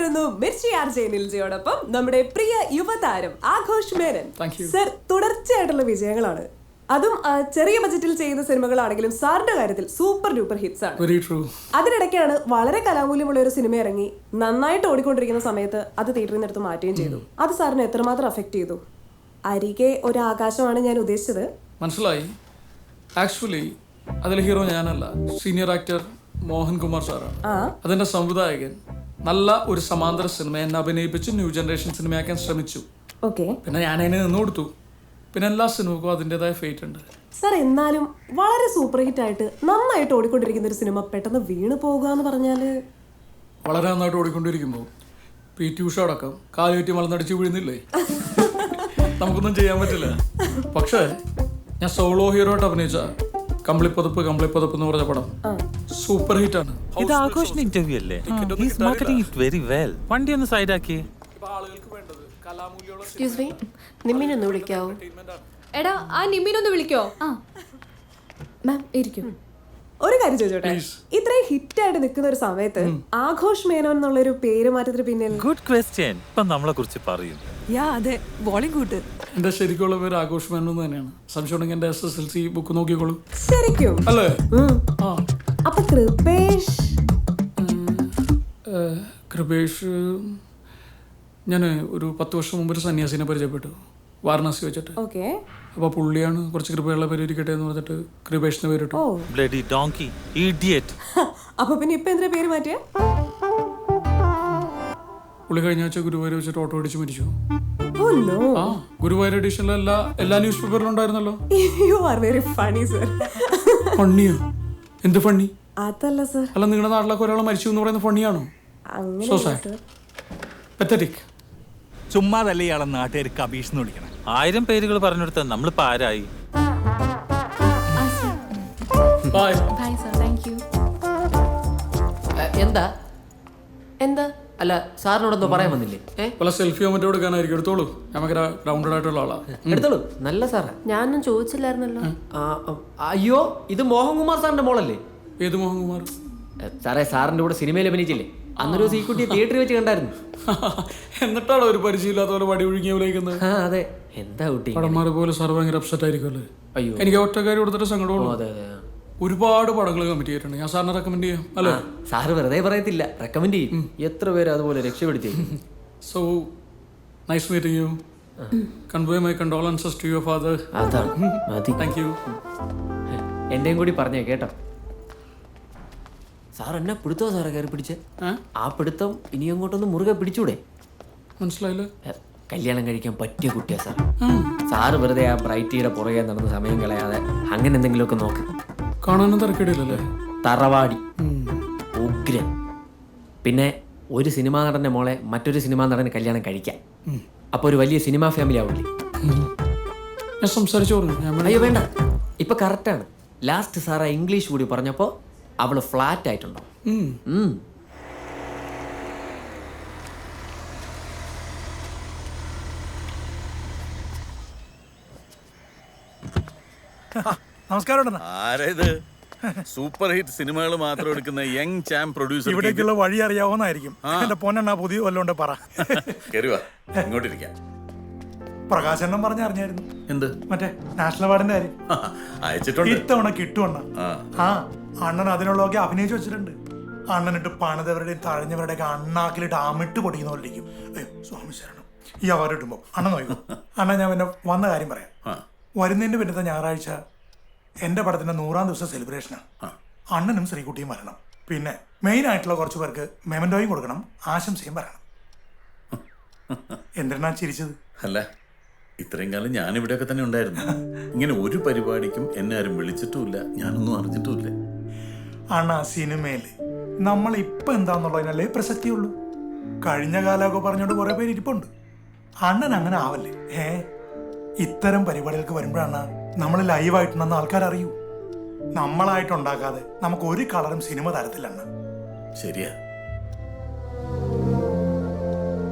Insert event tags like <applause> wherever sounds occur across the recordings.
തുടരുന്നു മിർച്ചി ആർ ജയനിൽജയോടൊപ്പം നമ്മുടെ പ്രിയ യുവതാരം ആഘോഷ് മേനൻ. സർ തുടർച്ചയായിട്ടുള്ള വിജയങ്ങളാണ്. അതും ചെറിയ ബജറ്റിൽ ചെയ്യുന്ന സിനിമകളാണെങ്കിലും സാറിന്റെ കാര്യത്തിൽ സൂപ്പർ ഡൂപ്പർ ഹിറ്റ്സ് ആണ്. അതിനിടയ്ക്കാണ് വളരെ കലാമൂല്യമുള്ള ഒരു സിനിമ ഇറങ്ങി നന്നായിട്ട് ഓടിക്കൊണ്ടിരിക്കുന്ന സമയത്ത് അത് തിയേറ്ററിൽ നിന്ന് എടുത്ത് മാറ്റുകയും ചെയ്തു. അത് സാറിനെ എത്രമാത്രം അഫക്ട് ചെയ്തു? അരികെ ഒരു ആകാശമാണ് ഞാൻ ഉദ്ദേശിച്ചത്. മനസ്സിലായി. ആക്ച്വലി അതിലെ ഹീറോ ഞാനല്ല. സീനിയർ ആക്ടർ മോഹൻ കുമാർ സാറാണ് അതിന്റെ സംവിധായകൻ. നല്ല ഒരു സമാന്തര സിനിമ എന്നെ അഭിനയിപ്പിച്ച് ന്യൂ ജനറേഷൻ സിനിമയാക്കാൻ ശ്രമിച്ചു. ഓക്കെ. പിന്നെ ഞാൻ അതിനെ നിന്ന് കൊടുത്തു. പിന്നെ എല്ലാ സിനിമക്കും അതിന്റെതായ ഫേറ്റ് ഉണ്ട്. സർ എന്നാലും വളരെ സൂപ്പർ ഹിറ്റ് ആയിട്ട് നന്നായിട്ട് ഓടിക്കൊണ്ടിരിക്കുന്ന ഒരു സിനിമ പെട്ടെന്ന് വീണ് പോകുക എന്ന് പറഞ്ഞാൽ വളരെ നന്നായിട്ട് ഓടിക്കൊണ്ടിരിക്കുമ്പോൾ പി ടി ഉഷ അടക്കം കാലുകറ്റി മലന്നടിച്ച് വീഴുന്നില്ലേ? നമുക്കൊന്നും ചെയ്യാൻ പറ്റില്ല. പക്ഷേ ഞാൻ സോളോ ഹീറോ ആയിട്ട് അഭിനയിച്ച കമ്പിളിപ്പതപ്പ് കമ്പിളിപ്പതപ്പ് എന്ന് പറഞ്ഞ പടം. സൂപ്പർ ഹിറ്റ് ആണ്. ഇത് ആഘോഷിന്റെ ഇന്റർവ്യൂ അല്ലേ? He's marketing it very well വണ്ടി ഒന്ന് സൈഡാക്കി എക്സ്ക്യൂസ് മീ നിമ്മിനൊന്ന് വിളിക്കാവോ? എടാ ആ നിമ്മിനൊന്ന് വിളിക്കോ? മാം ഇരിക്കും. ഒരു കാര്യം ചോദിച്ചോട്ടെ? ഇത്രയും ഹിറ്റ് ആയിട്ട് നിൽക്കുന്ന ഒരു സമയത്ത് ആഘോഷ് മേനോൻ എന്നുള്ള ഒരു പേര് മാറ്റത്തിന് പിന്നിൽ ഗുഡ് ക്വസ്റ്റ്യൻ ഇപ്പൊ നമ്മളെ കുറിച്ച് പറയും. യാ അതെ. ബോളിംഗ് എന്റെ ശരിക്കുള്ള പേര് ആഘോഷ് മേനോൻ എന്ന് തന്നെയാണ്. സംശയം ഉണ്ടെങ്കിൽ എന്റെ S S L C book നോക്കിക്കോളൂ. ശരിക്കും? അല്ലേ? ആ. അപ്പൊ കൃപേഷ്. കൃപേഷ് ഞാൻ ഒരു പത്ത് വർഷം മുമ്പ് ഒരു സന്യാസിനെ പരിചയപ്പെട്ടു. വാരണാസി വെച്ചിട്ട്. ഓക്കെ. അപ്പൊ പുള്ളിയാണ് കുറച്ച് കൃപയുള്ള പേര് ഇരിക്കട്ടെ എന്ന് പറഞ്ഞിട്ട് കൃപേഷിന് പേരിട്ടു ബ്ലഡി ഡോങ്കി ഇഡിയറ്റ് അപ്പൊ പിന്നെ ഇപ്പൊ എന്തിനാ പേര് മാറ്റിയ? പുള്ളി കഴിഞ്ഞ ആഴ്ച ഗുരുവായൂർ വെച്ചിട്ട് ഓട്ടോ അടിച്ച് മരിച്ചു. Oh no. ആ ഗുരുവായൂർ എഡിഷനിലെ എല്ലാ എല്ലാ ന്യൂസ് പേപ്പറിലും ഉണ്ടായിരുന്നല്ലോ. You are very funny sir ഫണ്ണിയോ എന്ത് ഫണ്ണി? അതല്ല സർ. അല്ല നിങ്ങളുടെ നാട്ടിലൊക്കെ ഒരാൾ മരിച്ചു എന്ന് പറയുന്ന ഫണ്ണിയാണോ? അങ്ങനെ പെത്തറ്റിക് ചുമ്മാതല്ല ഇയാളെ നാട്ടുകാർക്ക് അഭീഷ് എന്ന് വിളിക്കണം? ആയിരം പേരുകൾ പറഞ്ഞെടുത്ത നമ്മളിപ്പോ ആരായി ബൈ ബൈ സർ. താങ്ക് എന്താ? എന്താ? അല്ല സാറിനോടൊന്നും പറയാൻ വന്നില്ലേ? ഏ? വല്ല സെൽഫിയോ മറ്റോ എടുക്കാനായിരിക്കും. എടുത്തോളൂ. ഞാൻ ഭയങ്കര ഗ്രൗണ്ടഡ് ആയിട്ടുള്ള ആളാ. എടുത്തോളൂ. നല്ല സാറാ. ഞാനൊന്നും ചോദിച്ചില്ലായിരുന്നല്ലോ. ആ, ആ, അയ്യോ ഇത് മോഹൻകുമാർ സാറിന്റെ മോളല്ലേ? ഏത് മോഹൻകുമാർ? ഏ, സാറേ സാറിന്റെ കൂടെ സിനിമയിൽ അഭിനയിച്ചില്ലേ? അന്നൊരു ദിവസം ഈ കുട്ടിയെ തിയേറ്ററിൽ വെച്ച് കണ്ടായിരുന്നു. <laughs> എന്നിട്ടാണോ ഒരു പരിചയമില്ലാത്ത പോലെ വടി ഒഴുകിയ വിളിക്കുന്നത് ആ അതെ. എന്താ കുട്ടി പടന്മാരെ പോലെ സാർ ഭയങ്കര അപ്സെറ്റ് ആയിരിക്കുമല്ലേ അയ്യോ. എനിക്ക് ഒറ്റ കാര്യം കൊടുത്തിട്ട് സങ്കടമുള്ളൂ അതെ അതെ ആ. ഒരുപാട് പടങ്ങൾ കമ്മിറ്റ് ചെയ്തിട്ടുണ്ട്. ഞാൻ സാറിനെ റെക്കമെൻഡ് ചെയ്യാം. അല്ലേ? സാറ് വെറുതെ പറയത്തില്ല. റെക്കമെൻഡ് ചെയ്യും. എത്ര പേര് അതുപോലെ രക്ഷപ്പെടുത്തി? So nice meeting you convey my condolences to your father thank you എന്റെയും കൂടി പറഞ്ഞേ കേട്ടോ. സാർ എന്നെ പിടുത്തോ സാറേ കയറി പിടിച്ച്? ആ പിടുത്തം ഇനി അങ്ങോട്ടൊന്ന് മുറുകെ പിടിച്ചൂടെ? മനസ്സിലായില്ല. കല്യാണം കഴിക്കാൻ പറ്റിയ കുട്ടിയാ സാർ. സാറ് വെറുതെ ആ ബ്രൈറ്റിയുടെ പുറകെ നടന്ന സമയം കളയാതെ അങ്ങനെ എന്തെങ്കിലുമൊക്കെ നോക്ക്. കാണാനും തിരക്കേടില്ലല്ലേ? തറവാടി. ഉഗ്രൻ പിന്നെ ഒരു സിനിമാ നടന്റെ മോളെ മറ്റൊരു സിനിമാ നടന് കല്യാണം കഴിക്കാം. അപ്പൊ ഒരു വലിയ സിനിമാ ഫാമിലി ആവില്ലേ? ഞാൻ സംസാരിച്ചു പറഞ്ഞു. അയ്യോ വേണ്ട. ഇപ്പൊ കറക്റ്റാണ് ലാസ്റ്റ് സാറ ഇംഗ്ലീഷ് കൂടി പറഞ്ഞപ്പോ അവൾ ഫ്ലാറ്റ് ആയിട്ടുണ്ടോ ഉം. നമസ്കാരം. ആരേത്? സൂപ്പർ ഹിറ്റ് സിനിമകൾ മാത്രം എടുക്കുന്ന യങ് ചാം പ്രൊഡ്യൂസർ ഇവിടേക്കുള്ള വഴി അറിയാവുന്നതായിരിക്കും എന്റെ പൊന്നെണ്ണ പുതിയ വല്ലോണ്ട് പറ. ഇങ്ങോട്ടിരിക്കാം. പ്രകാശനം പറഞ്ഞ അറിഞ്ഞായിരുന്നു എന്ത്? മറ്റേ നാഷണൽ അവാർഡിന്റെ കാര്യം. അയച്ചിട്ടുണ്ട്. ഇത്തവണ കിട്ടുവണ്ണ ആ. അണ്ണൻ അതിനുള്ളതൊക്കെ അഭിനയിച്ചു വെച്ചിട്ടുണ്ട്. അണ്ണനിട്ട് പണിതവരുടെയും തഴഞ്ഞവരുടെയൊക്കെ അണ്ണാക്കിലിട്ട് അമിട്ട് പൊടിക്കുന്ന പോലെ സ്വാമി ശരണം. ഈ അവാർഡ് ഇടുമ്പോ. അണ്ണൻ നോക്കും. <laughs> അണ്ണൻ ഞാൻ പിന്നെ വന്ന കാര്യം പറയാം. വരുന്നതിന്റെ പിന്നത്തെ ഞായറാഴ്ച എന്റെ പടത്തിന്റെ നൂറാം ദിവസം സെലിബ്രേഷനാണ് അണ്ണനും ശ്രീകുട്ടിയും വരണം. പിന്നെ മെയിൻ ആയിട്ടുള്ള കുറച്ച് പേർക്ക് മെമന്റോയും കൊടുക്കണം. ആശംസയും പറയണം. എന്തിനാ ചിരിച്ചത്? അല്ല ഇത്രയും കാലം ഞാൻ ഇവിടെയൊക്കെ തന്നെ ഉണ്ടായിരുന്നു. ഇങ്ങനെ ഒരു പരിപാടിക്കും എന്നെ ആരും വിളിച്ചിട്ടുമില്ല. ഞാനൊന്നും അറിഞ്ഞിട്ടുമില്ല. അണ്ണാ സിനിമയിൽ നമ്മൾ ഇപ്പൊ എന്താന്നുള്ളതിനല്ലേ പ്രസക്തിയുള്ളൂ. കഴിഞ്ഞ കാലമൊക്കെ പറഞ്ഞോണ്ട് കുറെ പേര് ഇരിപ്പുണ്ട്. അണ്ണൻ അങ്ങനെ ആവല്ലേ? ഏ? ഇത്തരം പരിപാടികൾക്ക് വരുമ്പോഴാണ് നമ്മൾ ലൈവായിട്ടുണ്ടെന്ന് ആൾക്കാർ അറിയൂ നമ്മളായിട്ടുണ്ടാക്കാതെ നമുക്ക് ഒരു കളറും സിനിമ തരത്തില്ല അണ്ണ. ശരിയാ.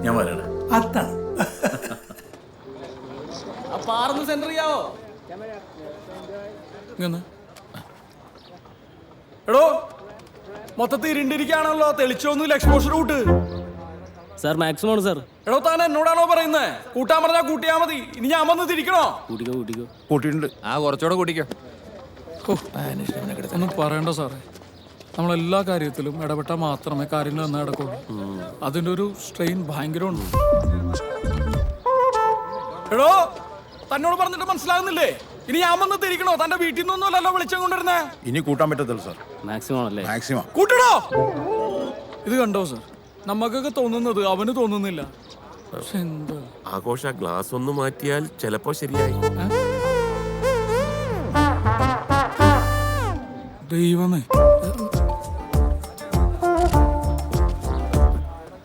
ഞാൻ വരണ അതാണ് സെന്റർ ചെയ്യാവോ? ഇങ്ങന്ന്. എടോ മൊത്തത്തിൽ ഇരുണ്ടിരിക്കാണല്ലോ തെളിച്ചൊന്നുമില്ല എക്സ്പോഷർ കൂട്ട് സാർ മാക്സിമം ആണ് സാർ. എടോ താൻ എന്നോടാണോ പറയുന്നത് കൂട്ടാൻ പറഞ്ഞാൽ കൂട്ടിയാ മതി. ഇനി ഞാൻ വന്ന് തിരിക്കണോ? കൂട്ടിക്കോ കൂട്ടിക്കോ. കൂട്ടിയിട്ടുണ്ട്. ആ കുറച്ചുകൂടെ കൂട്ടിക്കോ. ഓ, ഒന്നും പറയണ്ട സാറേ. നമ്മളെല്ലാ കാര്യത്തിലും ഇടപെട്ടാൽ മാത്രമേ കാര്യങ്ങൾ നന്നായി നടക്കുള്ളൂ. അതിന്റെ ഒരു സ്ട്രെയിൻ ഭയങ്കരമുണ്ട്. എടോ തന്നോട് പറഞ്ഞിട്ട് മനസ്സിലാകുന്നില്ലേ? ഇനി ഞാൻ വന്ന് തിരിക്കണോ? തന്റെ വീട്ടിൽ നിന്നൊന്നുമല്ലല്ലോ വിളിച്ചാൽ കൊണ്ടിരുന്നേ ഇനി കൂട്ടാൻ പറ്റത്തില്ല സാർ. മാക്സിമം ആണല്ലേ? മാക്സിമം കൂട്ടണോ ഇത് കണ്ടോ സാർ? നമുക്കൊക്കെ തോന്നുന്നത് അവന് തോന്നുന്നില്ല. പക്ഷെ എന്താ? ആഘോഷ ഗ്ലാസ് ഒന്ന് മാറ്റിയാൽ ചിലപ്പോ ശരിയായി. ദൈവമേ.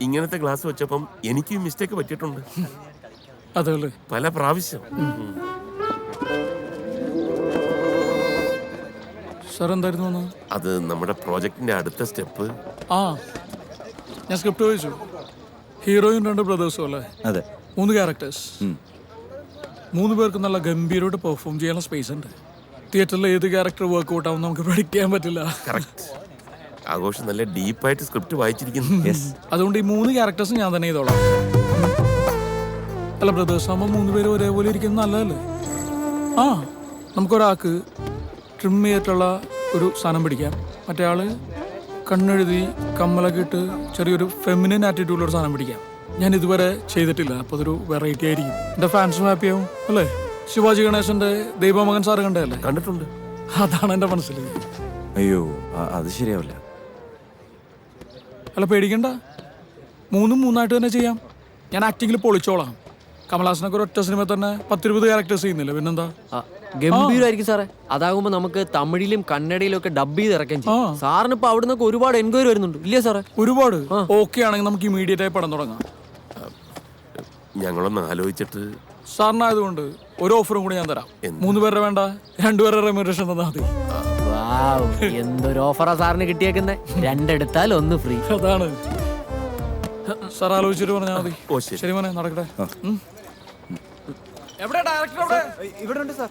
ഇങ്ങനത്തെ ഗ്ലാസ് വെച്ചപ്പം എനിക്ക് മിസ്റ്റേക്ക് പറ്റിയിട്ടുണ്ട്. അതല്ലേ പല പ്രാവശ്യം. സാർ എന്തായിരുന്നു അത് നമ്മുടെ പ്രോജക്റ്റിന്റെ അടുത്ത സ്റ്റെപ്പ്. ആ. ഞാൻ സ്ക്രിപ്റ്റ് ചോദിച്ചു. ഹീറോയും രണ്ട് ബ്രദേഴ്സും അല്ലേ? അതെ. മൂന്ന് ക്യാരക്ടേഴ്സ് മൂന്ന് പേർക്ക് നല്ല ഗംഭീരമായിട്ട് പെർഫോം ചെയ്യാനുള്ള സ്പേസ് ഉണ്ട്. തിയേറ്ററിൽ ഏത് ക്യാരക്ടർ വർക്ക് ഔട്ട് ആവും നമുക്ക് പ്രഡിക്റ്റ് ചെയ്യാൻ പറ്റില്ല ആഘോഷം നല്ല ഡീപ്പായിട്ട് സ്ക്രിപ്റ്റ് വായിച്ചിരിക്കുന്നു. അതുകൊണ്ട് ഈ മൂന്ന് ക്യാരക്ടേഴ്സും ഞാൻ തന്നെ ചെയ്തോളാം. അല്ല ബ്രദേഴ്സ് ആകുമ്പോൾ മൂന്ന് പേര് ഒരേപോലെ ഇരിക്കുന്നത് നല്ലതല്ലേ? ആ നമുക്കൊരാൾക്ക് ട്രിം ചെയ്തിട്ടുള്ള ഒരു സാധനം പിടിക്കാം. മറ്റേ ആൾ കണ്ണെഴുതി കമ്മലൊക്കെ ഇട്ട് ചെറിയൊരു ഫെമിനിൻ ആറ്റിറ്റ്യൂഡിലുള്ള ഒരു സാധനം പിടിക്കാം. ഞാൻ ഇതുവരെ ചെയ്തിട്ടില്ല അപ്പോൾ അതൊരു വെറൈറ്റി ആയിരിക്കും. എന്റെ ഫാൻസും ഹാപ്പി ആവും അല്ലേ? ശിവാജി ഗണേശന്റെ ദൈവമകൻ സാറ് കണ്ടല്ലേ കണ്ടിട്ടുണ്ട്. അതാണ് എന്റെ മനസ്സിൽ. അയ്യോ അത് ശരിയാവില്ല. അല്ല പേടിക്കണ്ട. മൂന്നും മൂന്നായിട്ട് തന്നെ ചെയ്യാം. ഞാൻ ആക്ടിങ്ങിൽ പൊളിച്ചോളാം. കമലഹാസനൊക്കെ നഗർ ഒറ്റ സിനിമ തന്നെ പത്തിരുപത് ക്യാരക്ടേഴ്സ് ചെയ്യുന്നില്ല? പിന്നെന്താ? ഗംഭീരമായിരിക്കും സാറേ. അതാകുമ്പോ നമുക്ക് തമിഴിലും കന്നഡയിലും ഒക്കെ ഡബ് ചെയ്ത് ഇറക്കാൻ ചെയ്യും. സാറിന് ഇപ്പൊ അവിടെ നിന്നൊക്കെ ഒരുപാട് എൻക്വയറി വരുന്നുണ്ട്. ഇല്ലേ സാറേ? ഒരുപാട്. ഓക്കെ ആണെങ്കിൽ നമുക്ക് ഇമീഡിയറ്റ് ആയി പടം തുടങ്ങാം. ഞങ്ങളൊന്ന് ആലോചിച്ചിട്ട് സാറിനായതുകൊണ്ട് ഒരു ഓഫറും കൂടി ഞാൻ തരാം. മൂന്ന് പേരുടെ വേണ്ട രണ്ടുപേരുടെ റെമ്യൂറേഷൻ തന്നാൽ മതി. വാവ്, എന്തൊരു ഓഫറാ സാറിന് കിട്ടിയേക്കുന്നേ. രണ്ടെടുത്താൽ ഒന്ന് ഫ്രീ അതാണ്. സാർ ആലോചിച്ചിട്ട് പറഞ്ഞാൽ മതി. ഓ ശരി. ശരി മോനെ നടക്കട്ടെ. ഉം. എവിടെ ഡയറക്ടർ എവിടെ ഇവിടെ ഉണ്ട് സാർ.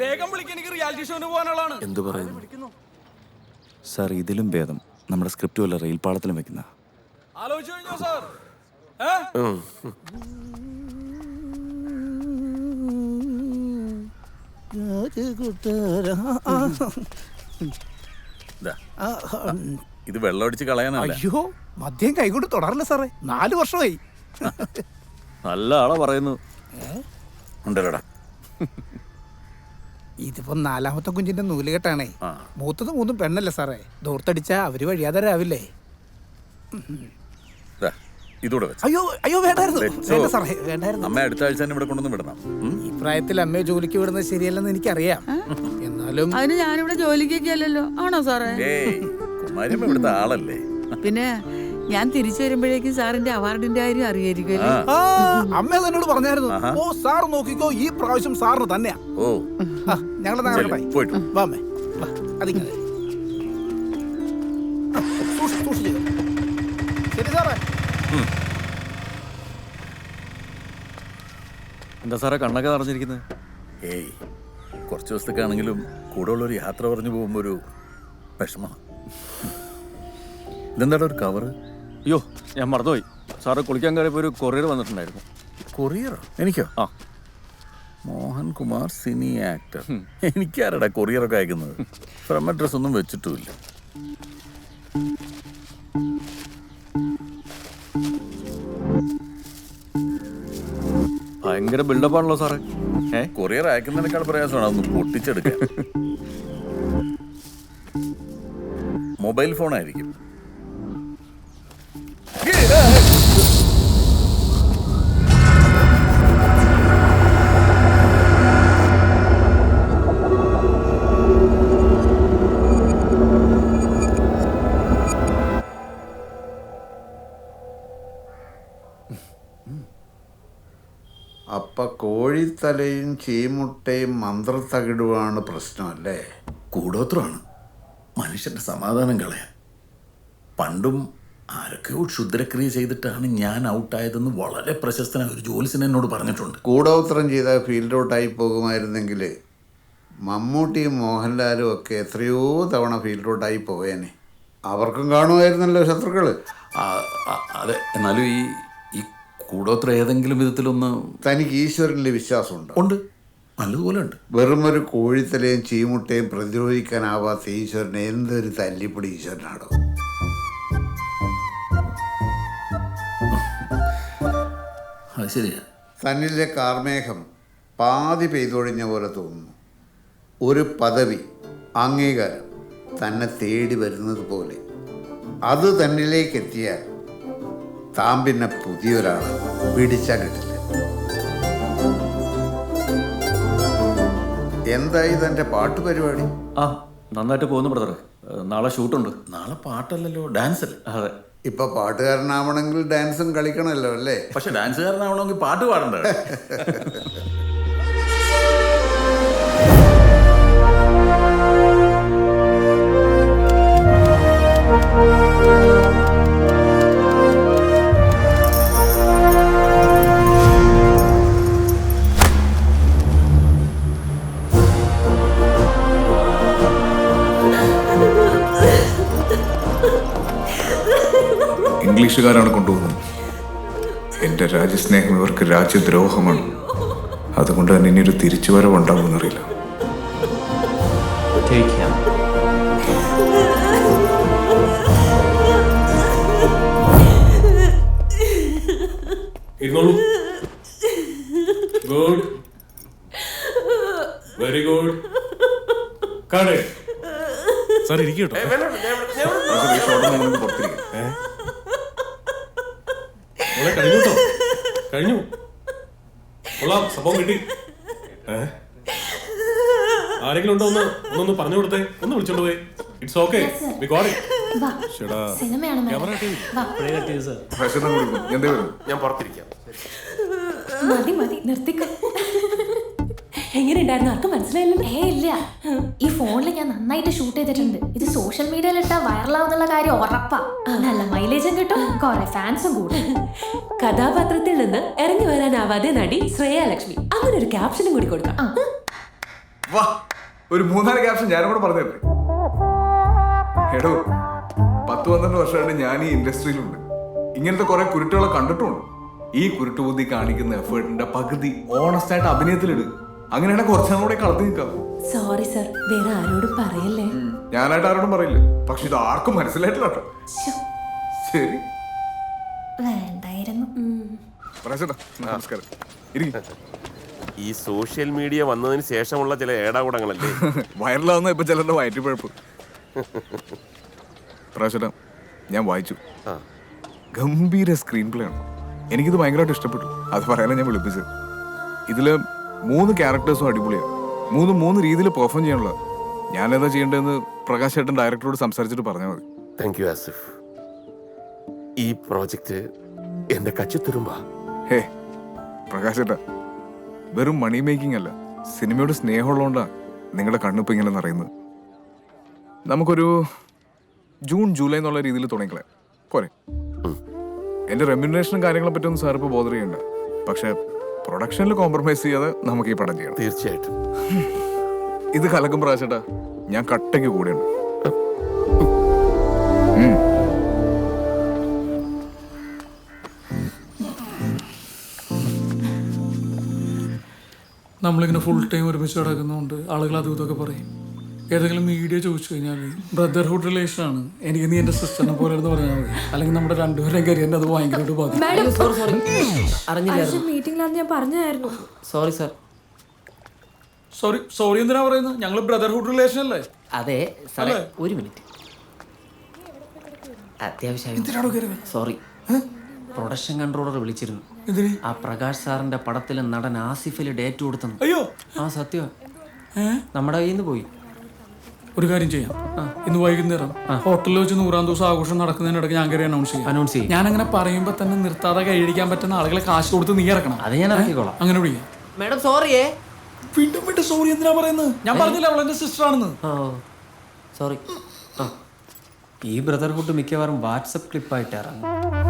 വേഗം വിളിക്കാൻ എനിക്ക് റിയാലിറ്റി ഷോന് പോകാനുള്ളതാണ്. എന്തു പറയുന്നു സാർ ഇതിലും ഭേദം. നമ്മുടെ സ്ക്രിപ്റ്റ് വല്ല റെയിൽ പാളത്തിലും വെക്കുന്ന? ആലോചിച്ചു കഴിഞ്ഞോ സാർ. ഇത്. വെള്ളമടിച്ച് കളയാനല്ല. അയ്യോ മദ്യം കൈകൊണ്ട് തുടറില്ല സാറേ. നാല് വർഷമായി. നല്ല ആളാ പറയുന്നു. ഉണ്ടല്ലോടാ. ഇതിപ്പോ നാലാമത്തെ കുഞ്ഞിന്റെ നൂലുകെട്ടാണേ. ആ. മൂത്തത് മൂന്നും പെണ്ണല്ലേ സാറേ. ദൂർത്തടിച്ചാ അവർ വഴിയാതരാവില്ലേ ദാ, ഇതൂടെ വെച്ച്. അയ്യോ അയ്യോ വേണ്ടായിരുന്നു. വെച്ചോ. വേണ്ട സാറേ വേണ്ടായിരുന്നു. അമ്മ അടുത്ത ആഴ്ച തന്നെ ഇവിടെ കൊണ്ടുവന്ന് വിടണം. ഉം? ഈ പ്രായത്തിൽ അമ്മയെ ജോലിക്ക് വിടുന്നത് ശരിയല്ലെന്ന് എനിക്കറിയാം. എന്നാലും അതിന് ഞാനിവിടെ ജോലിക്കൊക്കെ അല്ലല്ലോ ആണോ സാറേ? ഏയ് കുമാരിയമ്മ ഇവിടുത്തെ ആളല്ലേ? പിന്നെ ഞാൻ തിരിച്ചു വരുമ്പോഴേക്കും സാറിന്റെ അവാർഡിന്റെ കാര്യം അറിയായിരിക്കും ആ. അമ്മ എന്നോട് പറഞ്ഞായിരുന്നു. ഓ സാർ നോക്കിക്കോ ഈ പ്രാവശ്യം സാറിന് തന്നെയാ. ഓ. ആ പോയിട്ട് വാ. വാ അമ്മേ. വാ അതിങ്ങനെ ആ, സൂക്ഷിച്ച്, സൂക്ഷിച്ച്. ശരി സാറേ. എന്താ സാറേ കണ്ണൊക്കെ നിറഞ്ഞിരിക്കുന്നത് ഏയ് കുറച്ച് ദിവസത്തേക്കാണെങ്കിലും കൂടെ ഉള്ളൊരു യാത്ര പറഞ്ഞു പോകുമ്പോൾ ഒരു വിഷമം. ഇതെന്താടാ ഒരു കവറ് അയ്യോ ഞാൻ മറന്നുപോയി. സാറ് കുളിക്കാൻ കയറിയപ്പോൾ ഒരു കൊറിയർ വന്നിട്ടുണ്ടായിരുന്നു. കൊറിയറോ? എനിക്കോ? ആ. Mohankumar cine actor. എനിക്കാരടാ കൊറിയറൊക്കെ അയക്കുന്നത്? ഫ്രം അഡ്രസ് ഒന്നും വെച്ചിട്ടുമില്ല. ഭയങ്കര ബിൽഡപ്പ് ആണല്ലോ സാറേ. ഏ? കൊറിയർ അയക്കുന്നതിനേക്കാൾ പ്രയാസമാണ് അതൊന്ന് പൊട്ടിച്ചെടുക്കാൻ. <laughs> മൊബൈൽ ഫോൺ കോഴിത്തലയും ചീമുട്ടയും മന്ത്രത്തകിടുവാണ് പ്രശ്നമല്ലേ? കൂടോത്രമാണ്. മനുഷ്യന്റെ സമാധാനം കളയാൻ. പണ്ടും ആരൊക്കെയോ ക്ഷുദ്രക്രിയ ചെയ്തിട്ടാണ് ഞാൻ ഔട്ടായതെന്ന് വളരെ പ്രശസ്തനായ ഒരു ജോലിസിന് എന്നോട് പറഞ്ഞിട്ടുണ്ട്. കൂടോത്രം ചെയ്ത ഫീൽഡ് ഔട്ടായി പോകുമായിരുന്നെങ്കിൽ മമ്മൂട്ടിയും മോഹൻലാലും ഒക്കെ എത്രയോ തവണ ഫീൽഡ് ഔട്ടായി പോയേനെ. അവർക്കും കാണുമായിരുന്നല്ലോ ശത്രുക്കൾ അതെ. എന്നാലും ഈ കൂടോത്ര ഏതെങ്കിലും വിധത്തിലൊന്ന് തനിക്ക് ഈശ്വരനിൽ വിശ്വാസം ഉണ്ട്. ഉണ്ട് നല്ലതുപോലെ ഉണ്ട്. വെറും ഒരു കോഴിത്തലയും ചീമുട്ടയും പ്രതിരോധിക്കാനാവാത്ത ഈശ്വരനെ എന്തൊരു തല്ലിപ്പൊടി ഈശ്വരനാണോ? അത് ശരിയാ. തന്നിലെ കാർമേഘം പാതി പെയ്തൊഴിഞ്ഞ പോലെ തോന്നുന്നു. ഒരു പദവി അംഗീകാരം തന്നെ തേടി വരുന്നത് പോലെ. അത് തന്നിലേക്ക് എത്തിയാൽ താൻ പിന്നെ പുതിയൊരാൾ പിടിച്ചാൽ കിട്ടില്ല എന്തായി തന്റെ പാട്ട് പരിപാടി? ആ നന്നായിട്ട് പോകുന്നു ബ്രദർ. നാളെ ഷൂട്ടുണ്ട്. നാളെ പാട്ടല്ലല്ലോ ഡാൻസ് അല്ലേ അതെ. ഇപ്പൊ പാട്ടുകാരനാവണമെങ്കിൽ ഡാൻസും കളിക്കണമല്ലോ അല്ലേ? പക്ഷെ ഡാൻസുകാരനാവണമെങ്കിൽ പാട്ട് പാടണ്ടേ? <laughs> ഇംഗ്ലീഷുകാരാണ് കൊണ്ടുപോകുന്നത്. എന്റെ രാജ്യസ്നേഹം ഇവർക്ക് രാജ്യദ്രോഹമാണ്. അതുകൊണ്ട് തന്നെ ഇനി ഒരു തിരിച്ചുവരവ് ഉണ്ടാകുമെന്നറിയില്ല ഇരുന്നോളൂ. ഗുഡ് വെരി ഗുഡ് സാർ ഇരിക്കട്ടോ <laughs> മോളെ കഴിഞ്ഞു കേട്ടോ കഴിഞ്ഞു. കൊള്ളാം സംഭവം കിട്ടി. ഏ? ആരെങ്കിലും ഉണ്ടോ ഒന്ന്? ഒന്നൊന്ന് പറഞ്ഞു കൊടുത്തേ. ഒന്ന് വിളിച്ചോണ്ട് പോയി. It's okay we. Got it സിനിമയാണ് ഞാൻ പുറത്തിരിക്കാം. മതി മതി. നിർത്തിക്കോ. എങ്ങനെയുണ്ടായിരുന്നു? ആർക്കും മനസ്സിലായില്ല ഏ ഇല്ല. ഈ ഫോണിൽ ഞാൻ നന്നായിട്ട് ഷൂട്ട് ചെയ്തിട്ടുണ്ട്. ഇത് സോഷ്യൽ മീഡിയയിൽ ഇട്ടാ വൈറലാവുന്നുള്ള കാര്യം ഉറപ്പാ. നല്ല മൈലേജും കിട്ടും. കുറെ ഫാൻസും കൂടും. കഥാപാത്രത്തിൽ നിന്ന് ഇറങ്ങി വരാനാവാതെ നടി ശ്രേയ ലക്ഷ്മി. അങ്ങനെ ഒരു ക്യാപ്ഷനും കൂടി കൊടുക്കാം. വാ ഒരു മൂന്നാൽ ക്യാപ്ഷൻ ഞാനും കൂടെ പറഞ്ഞു തരട്ടെ എടോ പത്ത് പന്ത്രണ്ട് വർഷമായിട്ട് ഞാൻ ഈ ഇൻഡസ്ട്രിയിലുണ്ട്. ഇങ്ങനത്തെ കുറെ കുരുട്ടുകളെ കണ്ടിട്ടുണ്ട് ഈ കുരുട്ടുബുദ്ധി കാണിക്കുന്ന എഫേർട്ടിന്റെ പകുതി ഓണസ്റ്റായിട്ട് അഭിനയത്തിലിടുക അഭിനയത്തിലിട്. അങ്ങനെയാണെങ്കിൽ കുറച്ചു കൂടെ കളത്തി നിൽക്കാം. സോറി സർ വേറെ ആരോടും പറയല്ലേ? ഞാനായിട്ട് ആരോടും പറയില്ല. പക്ഷെ ഇത് ആർക്കും മനസ്സിലായിട്ടില്ല കേട്ടോ. ശരി. വേണ്ടായിരുന്നു. നമസ്കാരം. ഇരിക്കും. ഈ സോഷ്യൽ മീഡിയ വന്നതിന് ശേഷമുള്ള ചില ഏടാകൂടങ്ങളല്ലേ? <laughs> വൈറലാവുന്ന ഇപ്പൊ ചിലരുടെ വയറ്റിപ്പഴപ്പ്. പ്രാവശ്യട്ടാ ഞാൻ വായിച്ചു. ഗംഭീര സ്ക്രീൻ പ്ലേ ആണ്. എനിക്കിത് ഭയങ്കരമായിട്ട് ഇഷ്ടപ്പെട്ടു. അത് പറയാനാണ് ഞാൻ വിളിപ്പിച്ചത്. ഇതിൽ മൂന്ന് ക്യാരക്ടേഴ്സും അടിപൊളിയാണ് മൂന്ന് മൂന്ന് രീതിയിൽ പെർഫോം ചെയ്യാനുള്ള ഞാൻ എന്താ ചെയ്യേണ്ടതെന്ന് പ്രകാശ് ഏട്ടൻ ഡയറക്ടറോട് സംസാരിച്ചിട്ട് പറഞ്ഞാൽ മതി. താങ്ക് യു ആസിഫ് ഈ പ്രോജക്റ്റ് എന്റെ കച്ചിത്തുരുമ്പാ ഹേ പ്രകാശ് ഏട്ടാ വെറും മണി മേക്കിംഗ് അല്ല. സിനിമയോട് സ്നേഹമുള്ളതുകൊണ്ടാണ് നിങ്ങളുടെ കണ്ണിപ്പോൾ ഇങ്ങനെ നിറയുന്നത്. നമുക്കൊരു ജൂൺ ജൂലൈ എന്നുള്ള രീതിയിൽ തുടങ്ങിക്കളെ പോരെ. എന്റെ റെമ്യൂണേഷനും കാര്യങ്ങളെ പറ്റിയൊന്നും സാർ ഇപ്പോൾ ബോധർ ചെയ്യണ്ട. പക്ഷെ പ്രൊഡക്ഷനിൽ കോംപ്രമൈസ് ചെയ്യാതെ നമുക്ക് ഈ പടം ചെയ്യണം. തീർച്ചയായിട്ടും. ഇത് കലക്കും പ്രാവശ്യട്ടാ ഞാൻ കട്ടയ്ക്ക് കൂടെയുണ്ട്. നമ്മളിങ്ങനെ ഫുൾ ടൈം ഒരുമിച്ച് കിടക്കുന്നതുകൊണ്ട് ആളുകൾ അതും ഇതൊക്കെ പറയും. ഏതെങ്കിലും മീഡിയ ചോദിച്ചു കഴിഞ്ഞാൽ ബ്രദർഹുഡ് റിലേഷൻ ആണ്. എനിക്ക് നീ എന്റെ സിസ്റ്ററിനെ പോലെ എന്ന് പറഞ്ഞാൽ മതി. അല്ലെങ്കിൽ നമ്മുടെ രണ്ടുപേരുടെയും കരിയറിനെ അത് ഭയങ്കരമായിട്ട് ബാധിക്കും. Sorry sorry അറിഞ്ഞില്ലായിരുന്നു. മീറ്റിംഗിലാണ് ഞാൻ പറഞ്ഞായിരുന്നു. സോറി സാർ സോറി സോറി എന്തിനാ പറയുന്നത്? ഞങ്ങൾ ബ്രദർഹുഡ് റിലേഷൻ അല്ലേ? അതെ സാറേ ഒരു മിനിറ്റ് അത്യാവശ്യം സോറി പ്രൊഡക്ഷൻ കൺട്രോളർ വിളിച്ചിരുന്നു. എന്തിന്? ആ പ്രകാശ് സാറിന്റെ പടത്തിലെ നടൻ ആസിഫിൽ ഡേറ്റ് കൊടുത്തു അയ്യോ! ആ സത്യം. നമ്മുടെ കയ്യിൽ നിന്ന് പോയി. ഒരു കാര്യം ചെയ്യാം. ഇന്ന് വൈകുന്നേരം ഹോട്ടലിൽ വെച്ച് നൂറാം ദിവസം ആഘോഷം നടക്കുന്നതിനിടയ്ക്ക് ഞാൻ കയറി അനൗൺസ് ചെയ്യാം. അനൗൺസ് ചെയ്യും. ഞാൻ അങ്ങനെ പറയുമ്പോൾ തന്നെ നിർത്താതെ കൈയടിക്കാൻ പറ്റുന്ന ആളുകളെ കാശ് കൊടുത്ത് നീ ഇറക്കണം. അത് ഞാൻ ഇറക്കിക്കോളാം. അങ്ങനെ വിളിക്കാം. മാഡം സോറിയേ വീണ്ടും വീണ്ടും സോറി എന്തിനാ പറയുന്നത്? ഞാൻ പറഞ്ഞില്ല അവൾ എന്റെ സിസ്റ്റർ ആണെന്ന്? സോറി ആ. ഈ ബ്രദർഹുഡ് മിക്കവാറും വാട്സപ്പ് ക്ലിപ്പായിട്ട് ഇറങ്ങും.